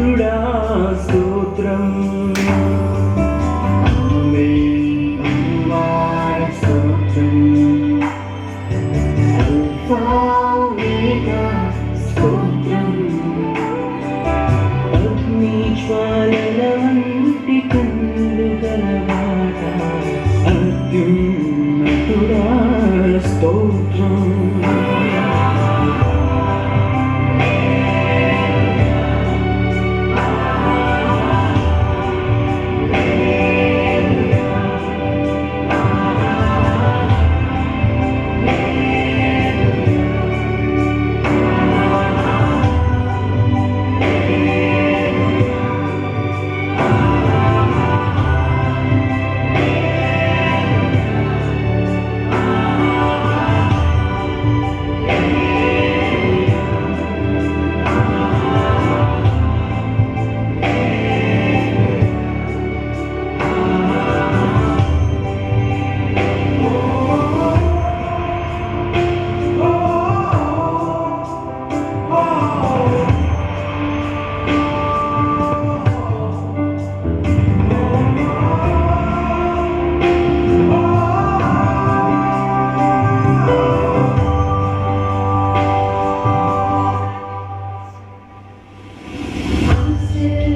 అత్యున్నతుడా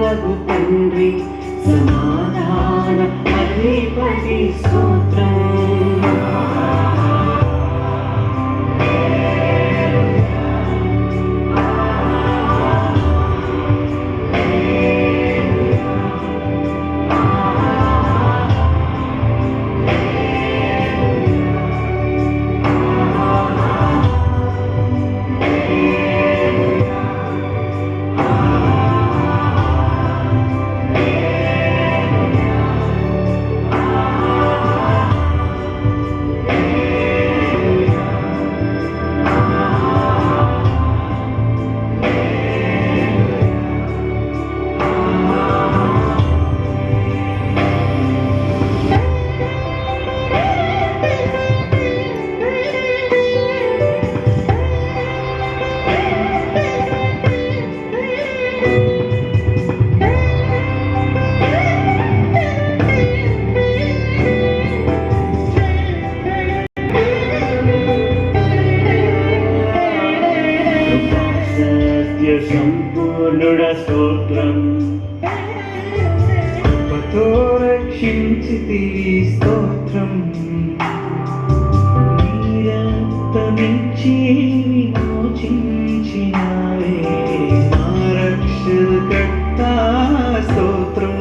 నిత్యుడవగు తండ్రి. సమాధాన అధిపతి స్తోత్రం. స్తోత్రం కృపతో రక్షించితి స్తోత్రం నీరక్తమిచ్చి విమోచించినవే నా రక్షణ కర్త స్తోత్రం